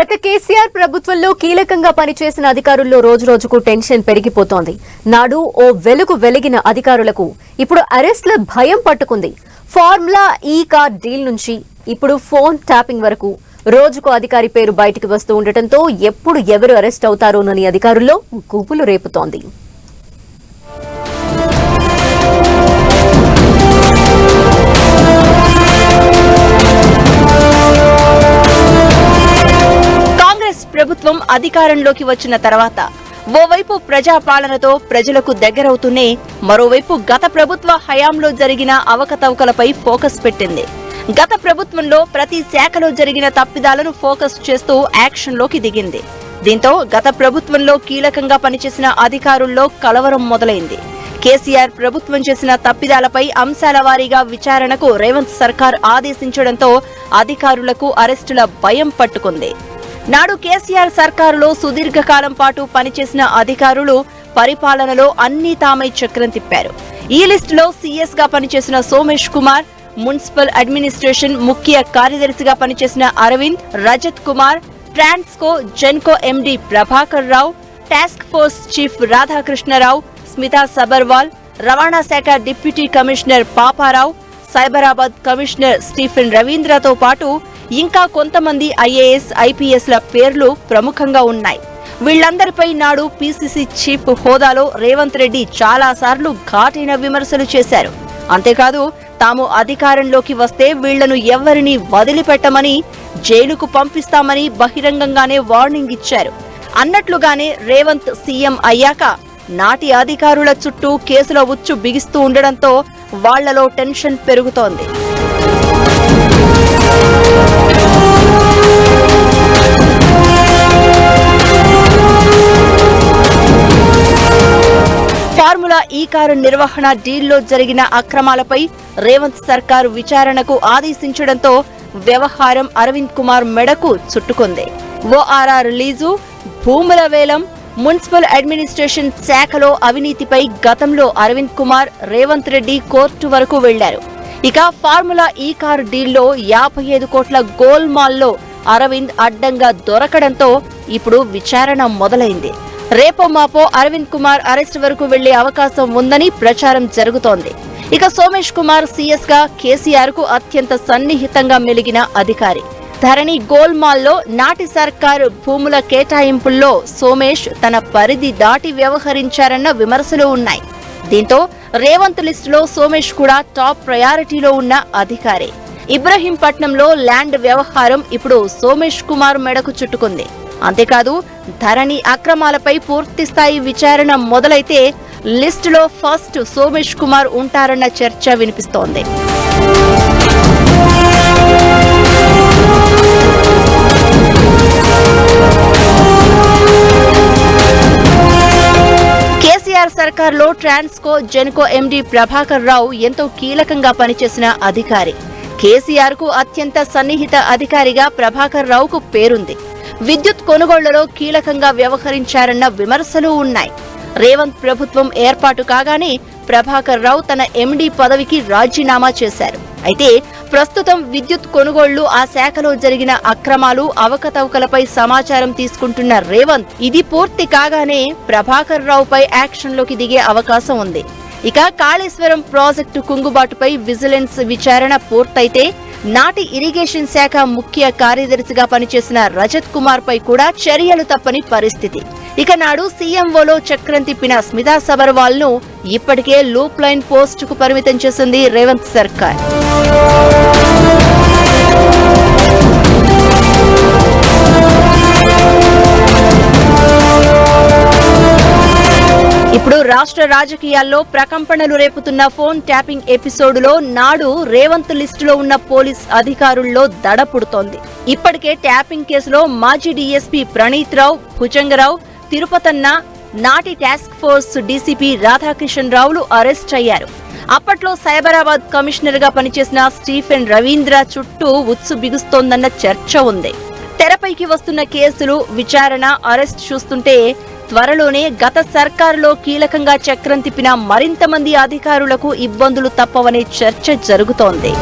గత కేసీఆర్ ప్రభుత్వంలో కీలకంగా పనిచేసిన అధికారుల్లో రోజు రోజుకు టెన్షన్ పెరిగిపోతోంది. నాడు ఓ వెలుగు వెలిగిన అధికారులకు ఇప్పుడు అరెస్ట్ల భయం పట్టుకుంది. ఫార్ములా ఈ కార్ డీల్ నుంచి ఇప్పుడు ఫోన్ ట్యాపింగ్ వరకు రోజుకు అధికారి పేరు బయటికి వస్తూ ఉండటంతో ఎప్పుడు ఎవరు అరెస్ట్ అవుతారోనని అధికారుల్లో గుబులు రేపుతోంది. ప్రభుత్వం అధికారంలోకి వచ్చిన తర్వాత ఓవైపు ప్రజాపాలనతో ప్రజలకు దగ్గరవుతూనే మరోవైపు గత ప్రభుత్వ హయాంలో జరిగిన అవకతవకలపై ఫోకస్ పెట్టింది. గత ప్రభుత్వంలో ప్రతి శాఖలో జరిగిన తప్పిదాలను ఫోకస్ చేస్తూ యాక్షన్లోకి దిగింది. దీంతో గత ప్రభుత్వంలో కీలకంగా పనిచేసిన అధికారుల్లో కలవరం మొదలైంది. కేసీఆర్ ప్రభుత్వం చేసిన తప్పిదాలపై అంశాల వారీగా విచారణకు రేవంత్ సర్కార్ ఆదేశించడంతో అధికారులకు అరెస్టుల భయం పట్టుకుంది. నాడు కేసీఆర్ సర్కారులో సుదీర్ఘకాలం పాటు పనిచేసిన అధికారులు పరిపాలనలో అన్ని తామై చక్రం తిప్పారు. ఈ లిస్టులో సీఎస్గా పనిచేసిన సోమేష్ కుమార్ మున్సిపల్ అడ్మినిస్ట్రేషన్ ముఖ్య కార్యదర్శిగా పనిచేసిన Arvind Rajat Kumar Transco Genco MD Prabhakar Rao task force chief Radhakrishna Rao Smita Sabharwal రవాణా శాఖ deputy commissioner Paparao Cyberabad commissioner Stephen రవీంద్రతో పాటు ఇంకా కొంతమంది ఐఏఎస్ ఐపీఎస్ల పేర్లు ప్రముఖంగా ఉన్నాయి. వీళ్ళందరిపై నాడు పీసీసీ చీఫ్ హోదాలో రేవంత్ రెడ్డి చాలాసార్లు ఘాటైన విమర్శలు చేశారు. అంతేకాదు తాము అధికారంలోకి వస్తే వీళ్ళను ఎవరిని వదిలిపెట్టమని జైలుకు పంపిస్తామని బహిరంగంగానే వార్నింగ్ ఇచ్చారు. అన్నట్లుగానే రేవంత్ సీఎం అయ్యాక నాటి అధికారుల చుట్టూ కేసుల ఉచ్చు బిగిస్తూ ఉండడంతో వాళ్ళలో టెన్షన్ పెరుగుతోంది. ఫార్ములా ఈ కారు నిర్వహణ డీల్లో జరిగిన అక్రమాలపై రేవంత్ సర్కార్ విచారణకు ఆదేశించడంతో వ్యవహారం అరవింద్ కుమార్ మెడకు చుట్టుకుంది. ఓఆర్ఆర్ రిలీజు భూముల వేలం మున్సిపల్ అడ్మినిస్ట్రేషన్ శాఖలో అవినీతిపై గతంలో అరవింద్ కుమార్ రేవంత్ రెడ్డి కోర్టు వరకు వెళ్ళారు. ఇక ఫార్ములా ఈ కారు డీల్లో యాభై ఐదు కోట్ల గోల్మాల్లో అరవింద్ అడ్డంగా దొరకడంతో ఇప్పుడు విచారణ మొదలైంది. రేపో మాపో అరవింద్ కుమార్ అరెస్ట్ వరకు వెళ్ళే అవకాశం ఉందని ప్రచారం జరుగుతోంది. ఇక సోమేష్ కుమార్ సీఎస్గా కేసీఆర్కు అత్యంత సన్నిహితంగా మెలిగిన అధికారి. ధరణి గోల్మాల్లో నాటి సర్కారు భూముల కేటాయింపుల్లో సోమేష్ తన పరిధి దాటి వ్యవహరించారన్న విమర్శలు ఉన్నాయి. దీంతో రేవంత్ లిస్టులో సోమేష్ కూడా టాప్ ప్రయారిటీలో ఉన్న అధికారే. ఇబ్రహీంపట్నంలో ల్యాండ్ వ్యవహారం ఇప్పుడు సోమేష్ కుమార్ మెడకు చుట్టుకుంది. అంతేకాదు ధరణి అక్రమాలపై పూర్తిస్థాయి విచారణ మొదలైతే లిస్టులో ఫస్ట్ సోమేష్ కుమార్ ఉంటారన్న చర్చ వినిపిస్తోంది. కేసీఆర్ సర్కార్లో ట్రాన్స్కో జెన్కో ఎండీ ప్రభాకర్ రావు ఎంతో కీలకంగా పనిచేసిన అధికారి. కేసీఆర్కు అత్యంత సన్నిహిత అధికారిగా ప్రభాకర్ రావుకు పేరుంది. విద్యుత్ కొనుగోళ్ళలో కీలకంగా వ్యవహరించారన్న విమర్శలు ఉన్నాయి. రేవంత్ ప్రభుత్వం ఏర్పాటు కాగానే ప్రభాకర్ రావు తన ఎండీ పదవికి రాజీనామా చేశారు. అయితే ప్రస్తుతం విద్యుత్ కొనుగోళ్ళు ఆ శాఖలో జరిగిన అక్రమాలు అవకతవకలపై సమాచారం తీసుకుంటున్న రేవంత్ ఇది పూర్తి కాగానే ప్రభాకర్ రావుపై యాక్షన్లోకి దిగే అవకాశం ఉంది. ఇక కాళేశ్వరం ప్రాజెక్టు కుంగుబాటుపై విజిలెన్స్ విచారణ పూర్తయితే నాటి ఇరిగేషన్ శాఖ ముఖ్య కార్యదర్శిగా పనిచేసిన రజత్ కుమార్ పై కూడా చర్యలు తప్పని పరిస్థితి. ఇక నాడు సీఎంఓలో చక్రం తిప్పిన స్మితా సబర్వాల్ను ఇప్పటికే లూప్ లైన్ పోస్టుకు పరిమితం చేసింది రేవంత్ సర్కార్. ఇప్పుడు రాష్ట్ర రాజకీయాల్లో ప్రకంపనలు రేపుతున్న ఫోన్ ట్యాపింగ్ ఎపిసోడులో నాడు రేవంత్ లిస్టులో ఉన్న పోలీస్ అధికారుల్లో దడ పుడుతోంది ఇప్పటికే ట్యాపింగ్ కేసులో మాజీ డీఎస్పీ ప్రణీత్ రావు భుజంగరావు తిరుపతన్న నాటి టాస్క్ ఫోర్స్ డీసీపీ రాధాకిషన్ రావులు అరెస్ట్ అయ్యారు. అప్పట్లో సైబరాబాద్ కమిషనర్గా పనిచేసిన స్టీఫెన్ రవీంద్ర చుట్టూ ఉత్సు బిగుస్తోందన్న చర్చ ఉంది. తెరపైకి వస్తున్న కేసులు విచారణ అరెస్ట్ చూస్తుంటే త్వరలోనే గత సర్కారులో కీలకంగా చక్రం తిప్పిన మరింత మంది అధికారులకు ఇబ్బందులు తప్పవనే చర్చ జరుగుతోంది.